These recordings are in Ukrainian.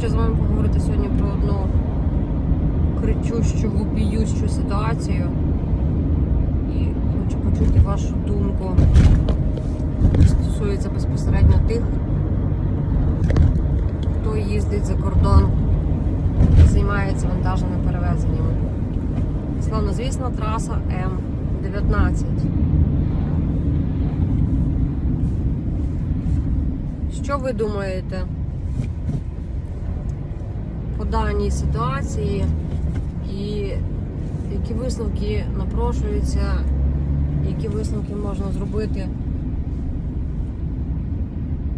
хочу з вами поговорити сьогодні про одну кричущу, вопіющу ситуацію. І хочу почути вашу думку. Стосується безпосередньо тих, хто їздить за кордон і займається вантажними перевезеннями. Славнозвісна траса М19. Що ви думаєте по даній ситуації і які висновки напрошуються, які висновки можна зробити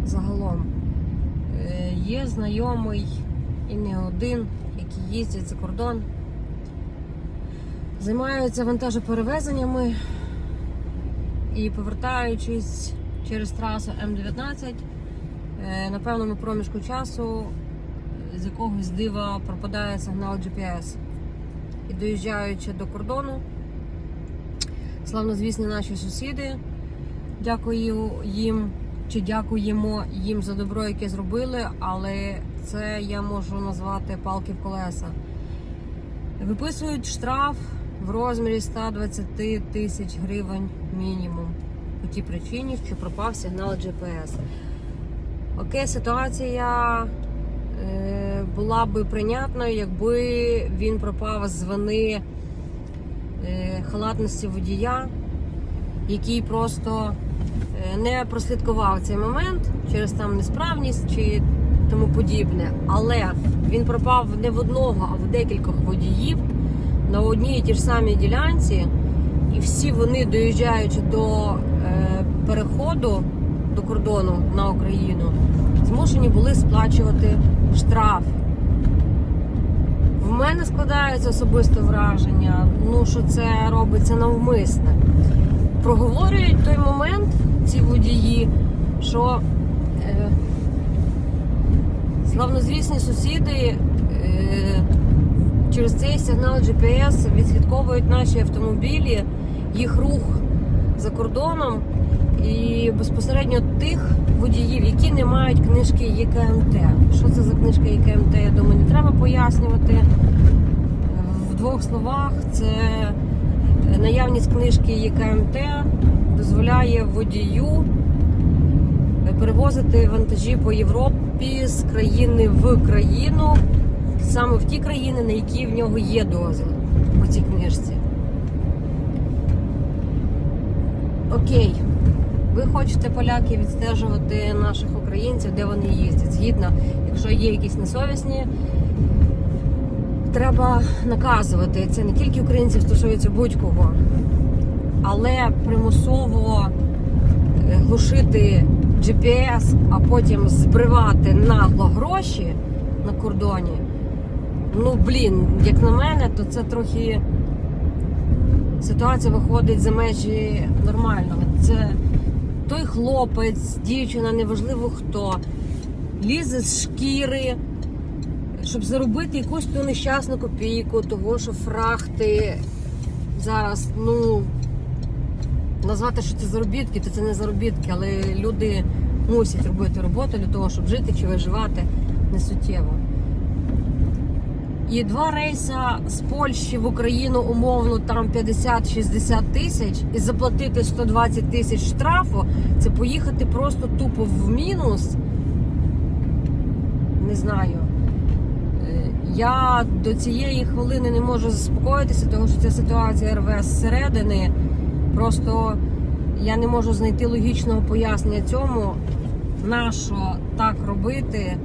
загалом? Е, Є знайомий і не один, які їздять за кордон, займаються вантажоперевезеннями і повертаючись через трасу М19 е, на певному проміжку часу з якогось дива пропадає сигнал GPS. І доїжджаючи до кордону, славнозвісні наші сусіди, дякую їм чи дякуємо їм за добро, яке зробили, але це я можу назвати палки в колеса. Виписують штраф в розмірі 120 тисяч гривень мінімум по тій причині, що пропав сигнал GPS. Окей, ситуація була би прийнятною, якби він пропав з вини е, халатності водія, який просто е, не прослідкував цей момент через там несправність чи тому подібне. Але він пропав не в одного, а в декількох водіїв на одній і ті ж самій ділянці, і всі вони, доїжджаючи до е, переходу до кордону на Україну, змушені були сплачувати штраф. В мене складається особисте враження, ну що це робиться навмисне. Проговорюють той момент ці водії, що е, славнозвісні сусіди е, через цей сигнал GPS відслідковують наші автомобілі, їх рух за кордоном і безпосередньо тих водіїв, які не мають книжки ЄКМТ. Що це за книжка ЄКМТ? Я думаю, не треба пояснювати. В двох словах, це наявність книжки ЄКМТ дозволяє водію перевозити вантажі по Європі з країни в країну, саме в ті країни, на які в нього є дозвіл по цій книжці. Окей, ви хочете поляки відстежувати наших українців, де вони їздять. Згідно, якщо є якісь несовісні, треба наказувати. Це не тільки українців стосується будь-кого, але примусово е, глушити GPS, а потім збривати нагло гроші на кордоні. Ну, блін, як на мене, то це трохи ситуація виходить за межі нормального. Це той хлопець, дівчина, неважливо хто, лізе з шкіри, щоб заробити якусь ту нещасну копійку, того, що фрахти зараз, ну, назвати, що це заробітки, то це не заробітки, але люди мусять робити роботу для того, щоб жити чи виживати не суттєво. І два рейса з Польщі в Україну умовно там 50-60 тисяч і заплатити 120 тисяч штрафу, це поїхати просто тупо в мінус. Не знаю. Е, Я до цієї хвилини не можу заспокоїтися, тому що ця ситуація рве зсередини. Просто я не можу знайти логічного пояснення цьому, на що так робити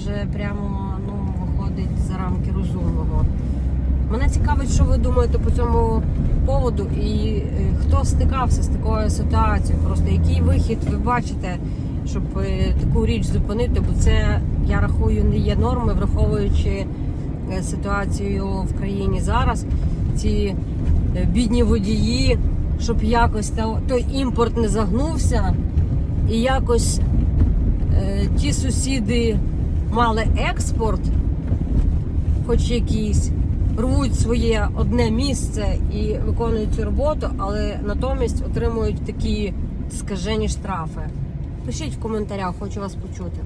вже прямо ну, виходить за рамки розумного. Мене цікавить, що ви думаєте по цьому поводу і е, хто стикався з такою ситуацією, просто який вихід ви бачите, щоб е, таку річ зупинити, бо це, я рахую, не є норми, враховуючи е, ситуацію в країні зараз. Ці бідні водії, щоб якось той імпорт не загнувся, і якось ті сусіди мали експорт, хоч якийсь, рвуть своє одне місце і виконують цю роботу, але натомість отримують такі скажені штрафи. Пишіть в коментарях, хочу вас почути.